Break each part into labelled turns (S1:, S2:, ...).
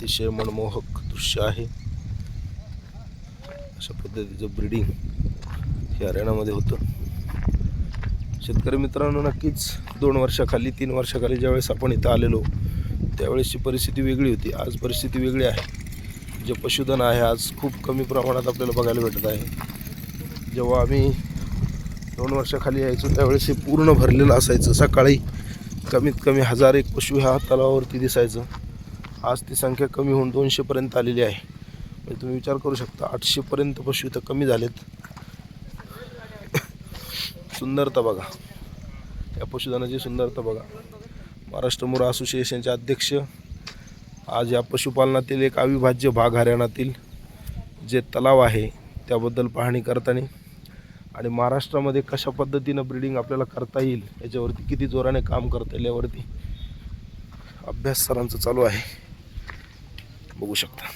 S1: अतिशय मनमोहक दृश्य आहे. अशा पद्धतीचं ब्रिडिंग हे हरियाणामध्ये होतं. शेतकरी मित्रांनो नक्कीच दोन वर्षाखाली तीन वर्षाखाली ज्यावेळेस आपण इथं आलेलो त्यावेळेसची परिस्थिती वेगळी होती. आज परिस्थिती वेगळी आहे. जे पशुधन आहे आज खूप कमी प्रमाणात आपल्याला बघायला भेटत आहे. जेव्हा आम्ही दोन वर्षाखाली यायचो त्यावेळेस हे पूर्ण भरलेलं असायचं. सकाळी कमीत कमी हजार एक पशु ह्या तलावावरती दिसायचं. आज ती संख्या कमी होऊन दोनशेपर्यंत आलेली आहे. म्हणजे तुम्ही विचार करू शकता आठशेपर्यंत पशु इथं कमी झालेत. सुंदरता बघा. या पशुधनाची सुंदरता बघा. महाराष्ट्र मुरा असोसिएशनचे अध्यक्ष आज या पशुपालनातील एक अविभाज्य भाग हरियाणातील जे तलाव आहे त्याबद्दल पाहणी करताना आणि महाराष्ट्रामध्ये कशा पद्धतीनं ब्रिडिंग आपल्याला करता येईल याच्यावरती किती जोराने काम करता येईल यावरती अभ्यास सरांचं चालू आहे. बघू शकता.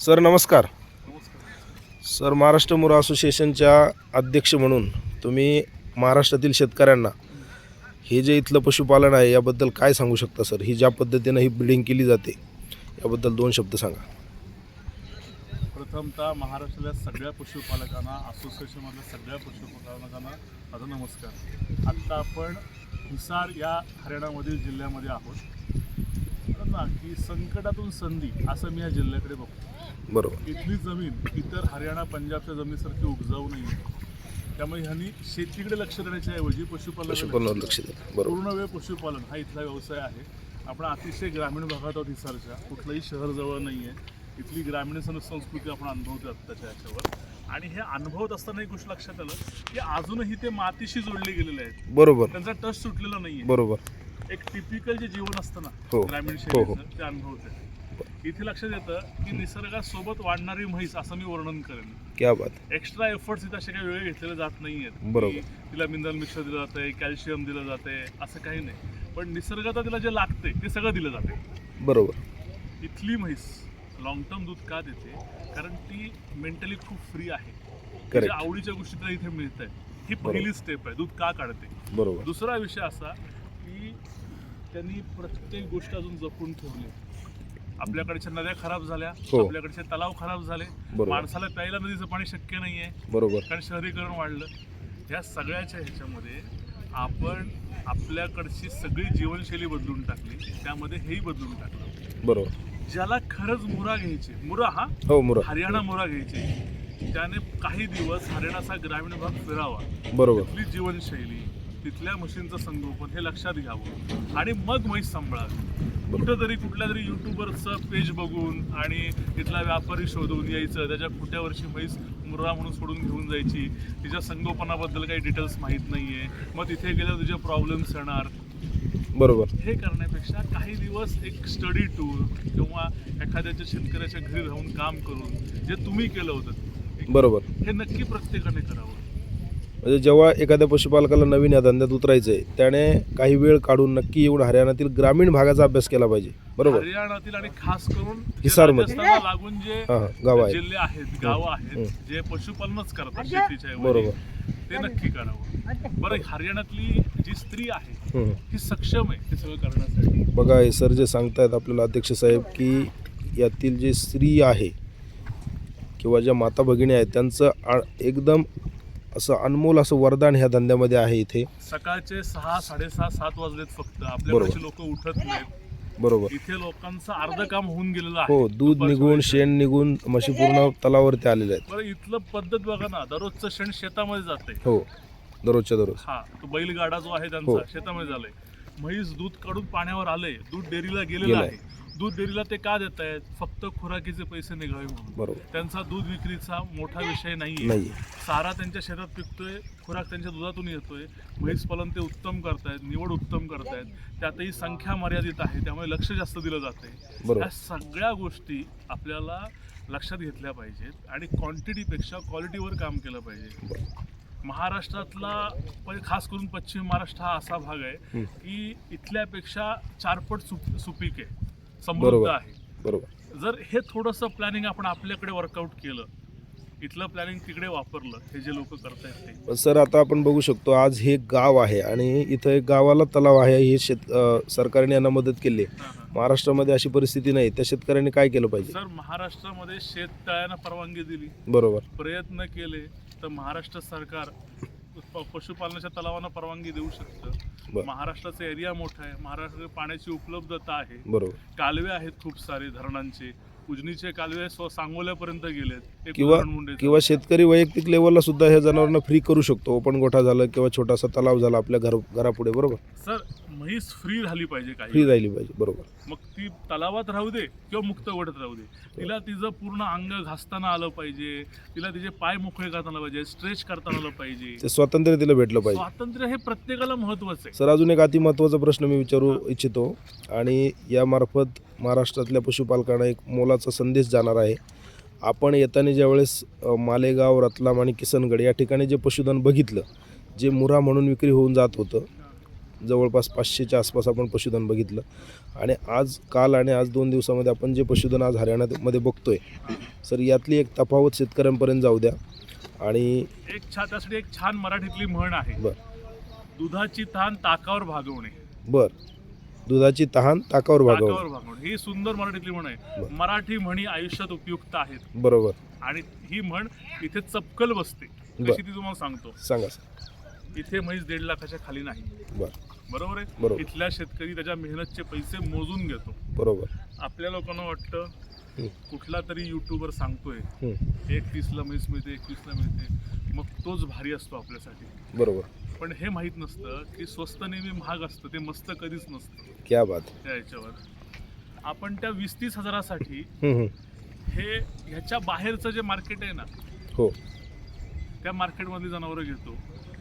S1: सर नमस्कार. सर महाराष्ट्र मुरा असोसिएशनच्या अध्यक्ष म्हणून तुम्ही महाराष्ट्रातील शेतकऱ्यांना हे जे इथलं पशुपालन आहे याबद्दल काय सांगू शकता सर? ही ज्या पद्धतीनं ही ब्रिडिंग केली जाते याबद्दल दोन शब्द सांगा.
S2: प्रथमतः महाराष्ट्रातल्या सगळ्या पशुपालकांना असोसिएशनमधल्या सगळ्या पशुपालकांना माझा नमस्कार. आत्ता आपण हिसार या हरियाणामधील जिल्ह्यामध्ये आहोत. ना की संकटातून संधी असं मी या जिल्ह्याकडे बघतो.
S1: बरोबर.
S2: इथली जमीन इतर हरियाणा पंजाबच्या जमिनीसारखी उपजाऊ नाही त्यामुळे ह्यांनी शेतीकडे लक्ष देण्याच्या ऐवजी पशुपालन
S1: लक्ष
S2: पूर्ण वेळ पशुपालन हा इथला व्यवसाय आहे. आपण अतिशय ग्रामीण भागात आहोत हिसारच्या. कुठलंही शहर जवळ नाही आहे इथली ग्रामीण संस्कृती आपण अनुभवतो आत्ताच्या याच्यावर. आणि हे अनुभवत असताना एक गोष्ट लक्षात आलं की अजूनही ते मातीशी जोडले गेलेले आहेत.
S1: बरोबर.
S2: त्यांचा टच सुटलेला नाहीये.
S1: बरोबर.
S2: एक टिपिकल जे जीवन असतं
S1: हो.
S2: ना ग्रामीण
S1: हो, हो.
S2: शैलीचं ते अनुभवते इथे लक्षात येतं की निसर्गासोबत वाढणारी म्हैस असं मी वर्णन करेन.
S1: क्या बात.
S2: एक्स्ट्रा एफर्ट्स इथं असे काही वेळ घेतलेले जात नाही आहेत
S1: बरोबर.
S2: तिला मिनरल मिक्सर दिलं जातंय कॅल्शियम दिलं जातंय असं काही नाही. पण निसर्गात तिला जे लागतंय ते सगळं दिलं जाते
S1: बरोबर.
S2: इथली म्हैस लॉंग टर्म दूध का देते? कारण ती मेंटली खूप फ्री आहे. तिच्या आवडीच्या गोष्टी तिला इथे मिळत आहेत ही पहिली स्टेप आहे दूध का काढते?
S1: बरोबर.
S2: दुसरा विषय असा की त्यांनी प्रत्येक गोष्ट अजून जपून ठेवली. आपल्याकडच्या नद्या खराब झाल्या
S1: हो.
S2: आपल्याकडचे तलाव खराब झाले. माणसाला प्यायला नदीचं पाणी शक्य नाहीये.
S1: बरोबर.
S2: कारण शहरीकरण वाढलं. ह्या सगळ्याच्या ह्याच्यामध्ये आपण आपल्याकडची सगळी जीवनशैली बदलून टाकली. त्यामध्ये हेही बदलून टाकलं.
S1: बरोबर.
S2: ज्याला खरंच मुरा घ्यायचे. मुरा हा?
S1: हो मुरा.
S2: हरियाणा मुरा घ्यायचे. त्याने काही दिवस हरियाणाचा ग्रामीण भाग फिरावा.
S1: बरोबर.
S2: तिथली जीवनशैली तिथल्या म्हशींचं संगोपन हे लक्षात घ्यावं. आणि मग म्हैस सांभाळावी. कुठंतरी कुठल्या तरी युट्यूबरचं पेज बघून आणि तिथला व्यापारी शोधून यायचं. त्याच्या कुठ्यावरची म्हैस मुर्रा म्हणून सोडून घेऊन जायची. तिच्या संगोपनाबद्दल काही डिटेल्स माहीत नाहीये. मग तिथे गेल्यावर तुझे प्रॉब्लेम्स येणार.
S1: बरोबर.
S2: हे करण्यापेक्षा काही दिवस एक स्टडी टूर किंवा एखाद्याच्या शेतकऱ्याच्या घरी राहून काम करून जे तुम्ही केलं होतं
S1: बरोबर.
S2: हे नक्की प्रत्येकाने करावं.
S1: म्हणजे जेव्हा एखाद्या पशुपालकाला नवीन या धंद्यात उतरायचं आहे त्याने काही वेळ काढून नक्की येऊन हरियाणातील ग्रामीण भागाचा अभ्यास केला पाहिजे. बरोबर.
S2: हरियाणातील आणि खास करून
S1: हिसारमध्ये.
S2: लागून जे
S1: गाव
S2: जिल्हे आहेत गावं आहेत. जे पशुपालनच करतात शेतीच्या ऐवजी,
S1: बरोबर.
S2: ते नक्की करावं. बरं हरियाणातली जी स्त्री आहे
S1: हं.
S2: ही सक्षम आहे हे सगळं करण्यासाठी?
S1: बघा हे सर जे सांगतायत आपल्याला अध्यक्ष साहेब की यातील जे स्त्री आहे किंवा ज्या माता भगिनी आहेत त्यांचं एकदम असं अनमोल असं वरदान ह्या धंद्यामध्ये आहे इथे.
S2: सकाळचे सहा साडेसहा सात वाजलेत फक्त. आपल्याकडचे
S1: बरोबर.
S2: लोक उठत नाहीत.
S1: बरोबर.
S2: इथे लोकांचं अर्ध काम होऊन गेलेलं आहे.
S1: हो दूध निघून. शेण निघून म्हशी पूर्ण तलावरती आलेल्या आहेत.
S2: बरं इथलं पद्धत बघा ना दररोजचं शेण शेतामध्ये जाते
S1: हो दररोजच्या दररोज.
S2: हा तो बैलगाडा जो आहे
S1: हो.
S2: त्यांचा शेतामध्ये झालाय. म्हैस दूध काढून पाण्यावर आलंय दूध डेअरीला गेलेलं
S1: गेलंय.
S2: आहे. दूध डेअरीला ते का देत आहेत? फक्त खुराकीचे पैसे निघावे म्हणून.
S1: बरोबर.
S2: त्यांचा दूध विक्रीचा मोठा विषय नाहीये.
S1: नाही
S2: सारा त्यांच्या शेतात पिकतोय खुराक त्यांच्या दुधातून येतोय. म्हैस पालन ते उत्तम करतायत निवड उत्तम करतायत. त्यातही संख्या मर्यादित आहे त्यामुळे लक्ष जास्त दिलं जाते
S1: बरोबर.
S2: या सगळ्या गोष्टी आपल्याला लक्षात घेतल्या पाहिजेत आणि क्वांटिटीपेक्षा क्वालिटीवर काम केलं पाहिजे. महाराष्ट्रातला पण खास करून पश्चिम महाराष्ट्र हा असा भाग आहे. की इथल्यापेक्षा चारपट सुप सुपीक आहे. समृद्ध. आहे.
S1: बरोबर.
S2: जर हे थोडंसं प्लॅनिंग आपण आपल्याकडे वर्कआउट केलं इथलं प्लॅनिंग तिकडे वापरलं हे जे लोक करतायत ते.
S1: पण सर आता आपण बघू शकतो आज हे गाव आहे आणि इथं एक गावाला तलाव आहे हे शेत सरकारने यांना मदत केली आहे. महाराष्ट्रामध्ये अशी परिस्थिती नाही. त्या शेतकऱ्यांनी काय केलं पाहिजे?
S2: सर महाराष्ट्रामध्ये शेततळ्यांना परवानगी दिली.
S1: बरोबर.
S2: प्रयत्न केले. तर महाराष्ट्र सरकार पशुपालनाच्या तलावांना परवानगी देऊ शकतं. महाराष्ट्राचा एरिया मोठा आहे. महाराष्ट्रात पाण्याची उपलब्धता आहे.
S1: बरोबर.
S2: कालवे आहेत खूप सारे धरणांचे. उजनीचे कालवे स्व सांगोल्यापर्यंत गेलेत.
S1: किंवा. किंवा शेतकरी वैयक्तिक लेवलला सुद्धा ह्या जनावरांना फ्री करू शकतो. ओपन गोठा झालं किंवा छोटासा तलाव झाला आपल्या घर घरापुढे बरोबर?
S2: सर म्हैस फ्री झाली पाहिजे
S1: फ्री
S2: काही
S1: राहिली पाहिजे बरोबर.
S2: मग ती तलावात राहू दे किंवा मुक्त गोठ्यात राहू दे. तिला तिचं पूर्ण अंग घासताना आलं पाहिजे. तिला तिचे पाय मोकळे करताना पाहिजे. स्ट्रेच करताना आलं पाहिजे.
S1: ते स्वातंत्र्य तिला भेटलं पाहिजे.
S2: स्वातंत्र्य हे प्रत्येकाला महत्वाचं आहे.
S1: सर अजून एक अतिमहत्त्वाचा प्रश्न मी विचारू इच्छितो. आणि यामार्फत महाराष्ट्रातल्या पशुपालकांना एक मोलाचा संदेश जाणार आहे. आपण येताना ज्यावेळेस मालेगाव रतलाम आणि किसनगड या ठिकाणी जे पशुधन बघितलं जे मुरा म्हणून विक्री होऊन जात होतं जवळपास पाचशेच्या आसपास आपण पशुधन बघितलं. आणि आज काल आणि आज दोन दिवसामध्ये आपण जे पशुधन आज हरियाणामध्ये बघतोय सर यातली एक तफावत शेतकऱ्यांपर्यंत जाऊ द्या. आणि
S2: एक छान त्यासाठी एक छान मराठीतली म्हण आहे.
S1: बर.
S2: दुधाची ताण ताकावर भागवणे.
S1: बर. दुधाची तहान ताकावर भागवणे
S2: भागवणे ही सुंदर मराठीतली म्हण आहे. मराठी म्हणी आयुष्यात उपयुक्त आहेत.
S1: बरोबर.
S2: आणि ही म्हण इथे चपकल बसते. कशी ती तुम्हाला सांगतो.
S1: सांगा सर
S2: इथे म्हैस दीड लाखाच्या खाली नाही.
S1: बर.
S2: बरोबर आहे?
S1: बरोबर.
S2: इथल्या शेतकरी त्याच्या मेहनतचे पैसे मोजून घेतो.
S1: बरोबर.
S2: आपल्या लोकांना वाटतं. कुठला तरी युट्यूबर सांगतोय. एक तीसला म्हैस मिळते एकवीसला मिळते मग तोच भारी असतो आपल्यासाठी.
S1: बरोबर.
S2: पण हे माहीत नसतं की स्वस्त नेहमी महाग असतं ते मस्त कधीच नसतं.
S1: क्या बात.
S2: त्या ह्याच्यावर आपण त्या वीस तीस हजारासाठी
S1: हं,
S2: ह्याच्या बाहेरचं जे मार्केट आहे ना
S1: हो.
S2: त्या मार्केटमधली जनावरं घेतो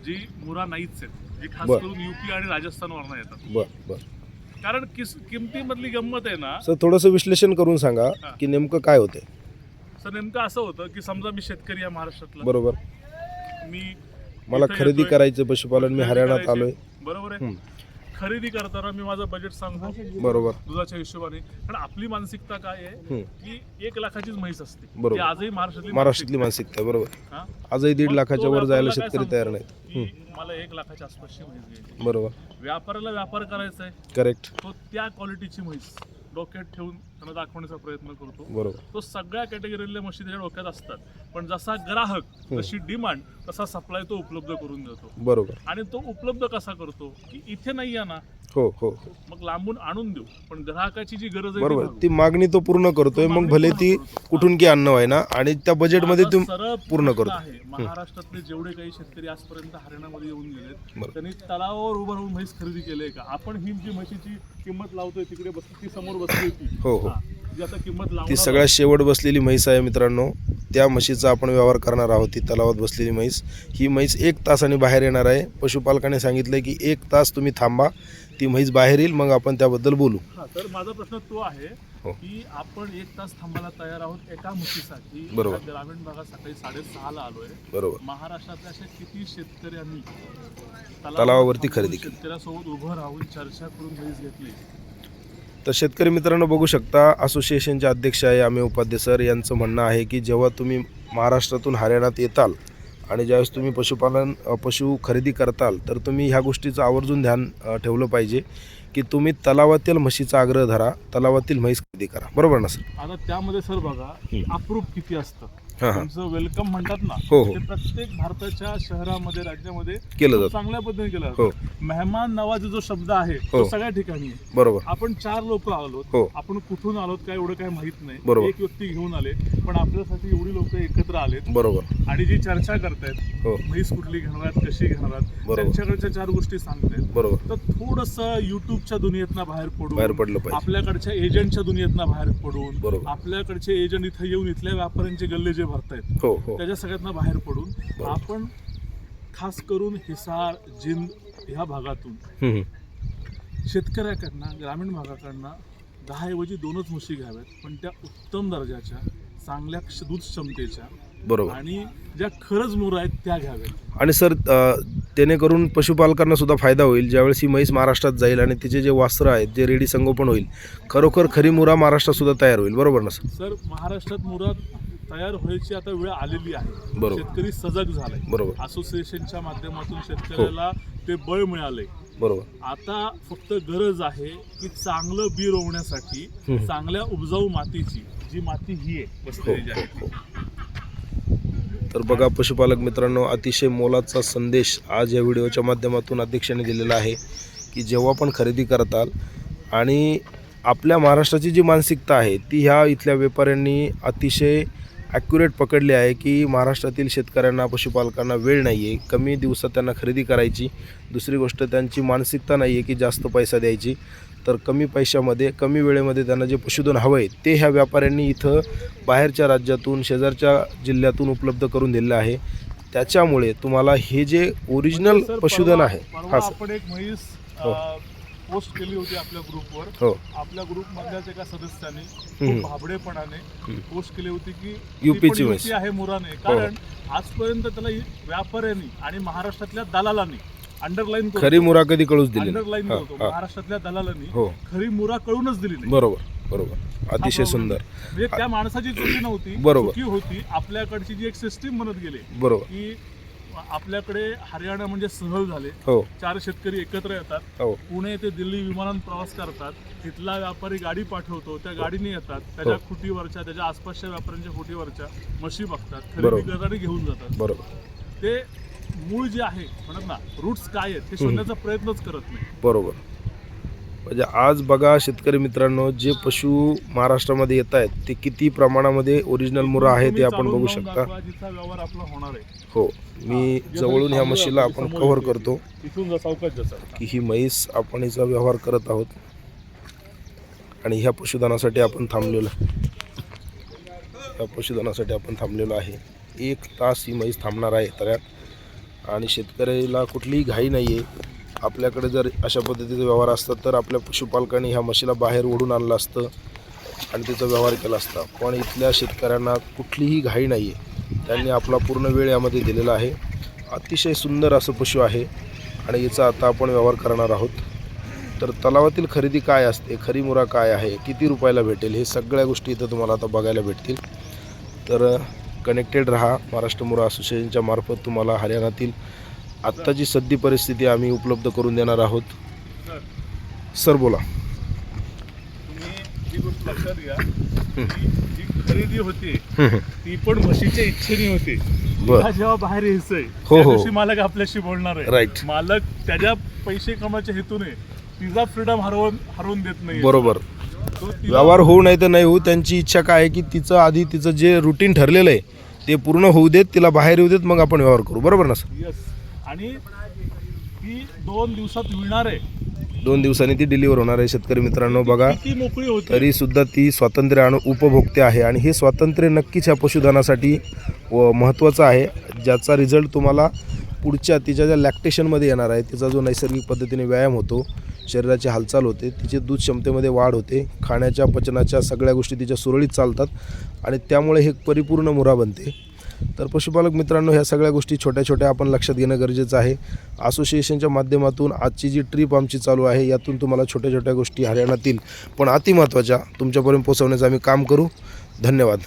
S2: जी मुरा नाहीच आहेत जी खास
S1: बर.
S2: करून युपी आणि राजस्थानवरनं येतात.
S1: बर बर.
S2: कारण किस किमतीमधली गंमत आहे ना.
S1: सर थोडंसं विश्लेषण करून सांगा. की नेमकं काय होते.
S2: तर नेमकं असं होतं की समजा मी शेतकरी आहे महाराष्ट्रातला.
S1: बरोबर.
S2: मी
S1: मला
S2: इथं
S1: खरेदी
S2: येतोय,
S1: करायचं पशुपालन मी
S2: खरेदी
S1: हरियाणात
S2: करायची.
S1: आलोय.
S2: बरोबर आहे.
S1: हं.
S2: खरेदी करताना मी माझं बजेट सांगतो.
S1: बरोबर.
S2: दुधाच्या हिशोबाने. कारण आपली मानसिकता काय आहे?
S1: हं.
S2: की एक लाखाचीच म्हैस असते.
S1: बरोबर.
S2: आजही महाराष्ट्रातली
S1: महाराष्ट्रातली मानसिकता आहे, बरोबर.
S2: हा?
S1: आजही दीड लाखाच्या वर जायला शेतकरी तयार नाहीत.
S2: मला एक लाखाच्या आसपासची म्हैस घ्यायची
S1: बरोबर.
S2: व्यापाऱ्याला व्यापार करायचा आहे
S1: करेक्ट
S2: तो त्या क्वालिटीची म्हैस डोक्यात ठेवून त्यांना दाखवण्याचा प्रयत्न करतो.
S1: बरोबर.
S2: तो सगळ्या कॅटेगरीतल्या म्हशी त्याच्या डोक्यात असतात. पण जसा ग्राहक जशी डिमांड तसा सप्लाय तो उपलब्ध करून देतो.
S1: बरोबर.
S2: आणि तो उपलब्ध कसा करतो? की इथे नाही आहे ना
S1: हो हो. हो.
S2: मग लांबून आणून देऊ. पण ग्राहकाची जी गरज आहे ती
S1: बरोबर.
S2: भागवू.
S1: ती मागणी तो पूर्ण करतोय. मग भले ती कुठून की अन्न ना आणि त्या बजेटमध्ये
S2: माझा
S1: तुम्ही
S2: सरळ
S1: पूर्ण
S2: प्रश्न
S1: करतो.
S2: आहे. महाराष्ट्रातले जेवढे काही शेतकरी आजपर्यंत हरियाणामध्ये येऊन गेलेत. त्यांनी तलावावर उभं राहून म्हैस खरेदी केली का? आपण ही जी म्हशीची किंमत लावतोय तिकडे बस ती समोर बसली होती
S1: हो, हो. ती सगळ्यात शेवट बसलेली म्हैस आहे मित्रांनो. त्या म्हशीचा आपण व्यवहार करणार आहोत. ती तलावात बसलेली म्हैस. ही म्हैस एक तासाने बाहेर येणार आहे. पशुपालकाने सांगितलं की एक तास तुम्ही थांबा. ती म्हैस बाहेर येईल. मग आपण त्याबद्दल बोलू.
S2: तर माझा प्रश्न तो आहे
S1: हो.
S2: की आपण एक तास थांबायला तयार आहोत एका म्हशीसाठी.
S1: बरोबर.
S2: ग्रामीण भागात सकाळी साडेसहाला आलोय.
S1: बरोबर.
S2: महाराष्ट्रातल्या अशा किती शेतकऱ्यांनी
S1: तलावावरती खरेदी केली.
S2: शेतकऱ्यासोबत उभं राहून चर्चा करून म्हैस घेतली?
S1: तर शेतकरी मित्रांनो बघू शकता असोसिएशनचे अध्यक्ष आहे आम्ही उपाध्ये सर. यांचं म्हणणं आहे की जेव्हा तुम्ही महाराष्ट्रातून हरियाणात येताल आणि ज्यावेळेस तुम्ही पशुपालन पशु खरेदी करताल तर तुम्ही ह्या गोष्टीचं आवर्जून ध्यान ठेवलं पाहिजे की तुम्ही तलावातील म्हशीचा आग्रह धरा तलावातील म्हैस खरेदी करा. बरोबर ना सर?
S2: आता त्यामध्ये सर बघा अप्रूप किती असतं?
S1: हां हां
S2: त्यांचं वेलकम म्हणतात ना
S1: हो, हो.
S2: ते प्रत्येक भारताच्या शहरामध्ये राज्यामध्ये
S1: केलं
S2: खूप
S1: जातं
S2: चांगल्या पद्धतीने केलं
S1: हो.
S2: जातं मेहमान नवाजी जो शब्द आहे
S1: हो.
S2: तो सगळ्या ठिकाणी आहे
S1: बरोबर
S2: आपण चार लोक आलोत
S1: हो.
S2: आपण कुठून आलोत काय एवढं काय माहीत नाही
S1: बरोबर.
S2: एक व्यक्ती घेऊन आले पण आपल्यासाठी एवढी लोक एकत्र आलेत
S1: बरोबर
S2: आणि जी चर्चा करतायत
S1: हो
S2: म्हैस कुठली घेणार आहेत कशी घेणार आहेत
S1: बरोबर.
S2: त्यांच्याकडच्या चार गोष्टी सांगतायत
S1: बरोबर
S2: तर थोडस युट्यूबच्या दुनियेतनं बाहेर पडून
S1: बाहेर पडलं पाहिजे
S2: आपल्याकडच्या एजंटच्या दुनियेतनं बाहेर पडून
S1: बरोबर.
S2: आपल्याकडचे एजंट इथं येऊन इथल्या व्यापाऱ्यांचे गल्ले जे भरतायत.
S1: हो हो.
S2: त्याच्या सगळ्यातनं बाहेर पडून. आपण खास करून हिसार जिंद ह्या भागातून. शेतकऱ्याकडनं ग्रामीण भागाकडनं दहा ऐवजी दोनच म्हशी घ्याव्यात पण त्या उत्तम दर्जाच्या चांगल्या दूध क्षमतेच्या
S1: बरोबर.
S2: आणि ज्या खरंच मुलं आहेत त्या घ्याव्यात.
S1: आणि सर जेणेकरून पशुपालकांना सुद्धा फायदा होईल. ज्यावेळेस ही म्हैस महाराष्ट्रात जाईल आणि तिचे जे वस्त्र आहेत जे रेडी संगोपन होईल खरोखर खरी मुरा महाराष्ट्रात सुद्धा तयार होईल. बरोबर ना सर?
S2: सर महाराष्ट्रात मुराद तयार व्हायची आता वेळ आलेली आहे.
S1: बरोबर.
S2: शेतकरी सजग झालाय.
S1: बरोबर.
S2: असोसिएशनच्या माध्यमातून शेतकऱ्याला ते बळ मिळालंय.
S1: बरोबर.
S2: आता फक्त गरज आहे की चांगलं बी रोवण्यासाठी
S1: हम्म.
S2: चांगल्या उपजाऊ मातीची जी माती ही आहे
S1: हो
S2: जी
S1: हो
S2: आहे
S1: हो. तर बघा पशुपालक मित्रांनो अतिशय मोलाचा संदेश आज या व्हिडिओच्या माध्यमातून अध्यक्षाने दिलेला आहे की जेव्हा पण खरेदी करताल आणि आपल्या महाराष्ट्राची जी मानसिकता आहे ती ह्या इथल्या व्यापाऱ्यांनी अतिशय ॲक्युरेट पकडली आहे की महाराष्ट्रातील शेतकऱ्यांना पशुपालकांना वेळ नाही आहे कमी दिवसात त्यांना खरेदी करायची. दुसरी गोष्ट त्यांची मानसिकता नाही आहे की जास्त पैसा द्यायची. तर कमी पैशामध्ये कमी वेळेमध्ये त्यांना जे पशुधन हवं आहे ते ह्या व्यापाऱ्यांनी इथं बाहेरच्या राज्यातून शेजारच्या जिल्ह्यातून उपलब्ध करून दिलेलं आहे. त्याच्यामुळे तुम्हाला हे जे ओरिजिनल पशुधन आहे हां
S2: आपण एक म्हैस
S1: हो.
S2: पोस्ट केली होती आपल्या ग्रुपवर.
S1: हो.
S2: आपल्या ग्रुप मधल्याच एका सदस्याने भाबडेपणाने. पोस्ट केली होती की
S1: UP
S2: ती पण
S1: ची
S2: UP
S1: म्हैस.
S2: आहे मुराने. कारण आजपर्यंत त्याला व्यापाऱ्यांनी आणि महाराष्ट्रातल्या दलालांनी अंडरलाईन
S1: खरी मुरा कधी कळूच दिली.
S2: अंडरलाईन
S1: हां,
S2: करतो.
S1: हां.
S2: महाराष्ट्रातल्या दलालांनी
S1: हो.
S2: खरी मुरा कळूनच दिली नाही.
S1: बरोबर बरोबर. अतिशय
S2: हा
S1: सुंदर.
S2: म्हणजे त्या माणसाची चुकी नव्हती.
S1: बरोबर.
S2: होती. आपल्याकडची जी एक सिस्टीम बनत गेली
S1: बरोबर.
S2: की आपल्याकडे हरियाणा म्हणजे सहल झाले.
S1: हो.
S2: चार शेतकरी एकत्र येतात.
S1: हो.
S2: पुणे ते दिल्ली विमानानं प्रवास करतात. तिथला व्यापारी गाडी पाठवतो त्या गाडीने येतात. त्याच्या
S1: हो.
S2: खुटीवरच्या त्याच्या आसपासच्या व्यापाऱ्यांच्या खुटीवरच्या म्हशी बघतात. खरेदी करतात आणि घेऊन जातात.
S1: बरोबर.
S2: ते मूळ जे आहे म्हणत ना रूट्स काय आहेत ते शोधण्याचा प्रयत्नच करत नाही.
S1: बरोबर. म्हणजे आज बघा शेतकरी मित्रांनो जे पशु महाराष्ट्रामध्ये येत आहेत ते किती प्रमाणामध्ये ओरिजिनल मुरा आहे ते आपण बघू शकता. हो मी जवळून ह्या म्हशीला आपण कव्हर करतो. की ही म्हैस आपण हिचा व्यवहार करत आहोत. आणि ह्या पशुधनासाठी आपण थांबलेलो ह्या पशुधनासाठी आपण थांबलेलो आहे. एक तास ही म्हैस थांबणार आहे तऱ्यात. आणि शेतकऱ्याला कुठलीही घाई नाही आहे आपल्याकडे जर अशा पद्धतीचे व्यवहार असतात तर आपल्या पशुपालकांनी ह्या म्हशीला बाहेर ओढून आणलं असतं आणि त्याचा व्यवहार केला असता. पण इथल्या शेतकऱ्यांना कुठलीही घाई नाही आहे त्यांनी आपला पूर्ण वेळ यामध्ये दिलेला आहे. अतिशय सुंदर असं पशु आहे आणि याचा आता आपण व्यवहार करणार आहोत. तर तलावातील खरेदी काय असते खरी मुरा काय आहे किती रुपयाला भेटेल हे सगळ्या गोष्टी इथं तुम्हाला आता बघायला भेटतील. तर कनेक्टेड रहा. महाराष्ट्र मुरा असोसिएशनच्या मार्फत तुम्हाला हरियाणातील आत्ताची सद्य परिस्थिती आम्ही उपलब्ध करून देणार आहोत.
S2: सर
S1: बोला.
S2: तुम्ही ही गोष्ट लक्षात घ्या की जी खरेदी होती ती पण म्हशीच्या इच्छेने होती.
S1: बर.
S2: जेव्हा बाहेर यायचंय
S1: हो,
S2: त्या
S1: हो.
S2: दिवशी मालक आपल्याशी बोलणार आहे.
S1: Right.
S2: मालक त्याच्या पैसे कमाच्या हेतूने तिचा फ्रीडम हरवून हरवून देत नाही.
S1: बरोबर.
S2: तो तिला-
S1: व्यवहार होऊ नाही तर नाही होऊ त्यांची इच्छा काय आहे की तिचं आधी तिचं जे रुटीन ठरलेलं आहे ते पूर्ण होऊ देत तिला बाहेर येऊ देत मग आपण व्यवहार करू. बरोबर ना सर?
S2: Yes. आणि ती दोन दिवसात मिळणार आहे.
S1: दोन दिवसांनी ती डिलिव्हर होणार आहे शेतकरी मित्रांनो. बघा
S2: मोकळी होती.
S1: तरी सुद्धा ती स्वातंत्र्य आणि उपभोक्ते आहे. आणि हे स्वातंत्र्य नक्कीच ह्या पशुधनासाठी व महत्त्वाचं आहे. ज्याचा रिझल्ट तुम्हाला पुढच्या तिच्या ज्या लॅक्टेशनमध्ये येणार आहे तिचा जो नैसर्गिक पद्धतीने व्यायाम होतो शरीराची हालचाल होते तिचे दूध क्षमतेमध्ये वाढ होते खाण्याच्या पचनाच्या सगळ्या गोष्टी तिच्या सुरळीत चालतात आणि त्यामुळे हे परिपूर्ण मुरा बनते. तर पशुपालक मित्रांनो ह्या सगळ्या गोष्टी छोट्या छोट्या आपण लक्षात घेणं गरजेचं आहे. असोसिएशनच्या माध्यमातून आजची जी ट्रीप आमची चालू आहे यातून तुम्हाला छोट्या छोट्या गोष्टी हरियाणातील पण अतिमहत्त्वाच्या तुमच्यापर्यंत पोहोचवण्याचं आम्ही काम करू. धन्यवाद.